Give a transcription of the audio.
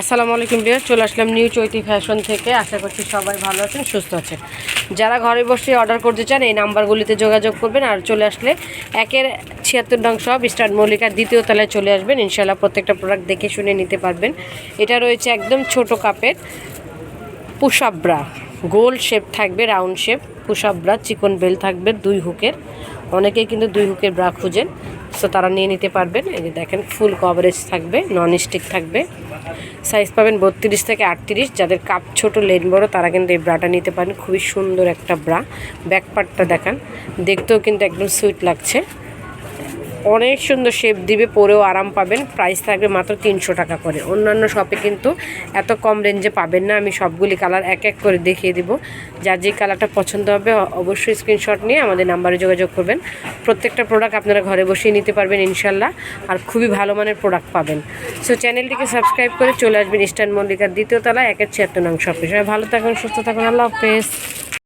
আসসালামু আলাইকুম ডিয়ার চলে আসলাম নিউ চৈতি ফ্যাশন থেকে। আশা করছি সবাই ভালো আছেন, সুস্থ আছেন। যারা ঘরে বসে অর্ডার করতে চান, এই নাম্বারগুলিতে যোগাযোগ করবেন আর চলে আসলে একের ছিয়াত্তর নং সব স্টার্ট মল্লিকার দ্বিতীয় তলায় চলে আসবেন। ইনশাল্লাহ প্রত্যেকটা প্রোডাক্ট দেখে শুনে নিতে পারবেন। এটা রয়েছে একদম ছোট কাপের পুষাব্রা গোল শেপ থাকবে রাউন্ড শেপ পুষাব্রা চিকন বেল থাকবে, দুই হুকের অনেকেই কিন্তু দুই হুকের ব্রা খুঁজেন। সো তারা নিয়ে নিতে পারবেন। এই যে দেখেন ফুল কভারেজ থাকবে নন স্টিক থাকবে। সাইজ পাবেন বত্রিশ থেকে আটত্রিশ। যাদের কাপ ছোট, লেন বড়, তারা কিন্তু এই ব্রাটা নিতে পারেন। খুবই সুন্দর একটা ব্রা ব্যাক পার্টটা দেখান। দেখতেও কিন্তু একদম সুইট লাগছে। অনেক সুন্দর শেপ দিবে, পরেও আরাম পাবেন। প্রাইস থাকবে মাত্র তিনশো টাকা করে। অন্যান্য শপে কিন্তু এত কম রেঞ্জে পাবেন না। আমি সবগুলি কালার এক এক করে দেখিয়ে দিব। যার যে কালারটা পছন্দ হবে অবশ্যই স্ক্রিনশট নিয়ে আমাদের নাম্বারে যোগাযোগ করবেন। প্রত্যেকটা প্রোডাক্ট আপনারা ঘরে বসেই নিতে পারবেন ইনশাল্লাহ আর খুবই ভালো মানের প্রোডাক্ট পাবেন। সো চ্যানেলটিকে সাবস্ক্রাইব করে চলে আসবেন ইস্টার্ন মল্লিকার দ্বিতীয় তলায়, একের ছিয়াত্তর নং শপে সবাই ভালো থাকুন, সুস্থ থাকুন। আল্লাহ হাফেজ।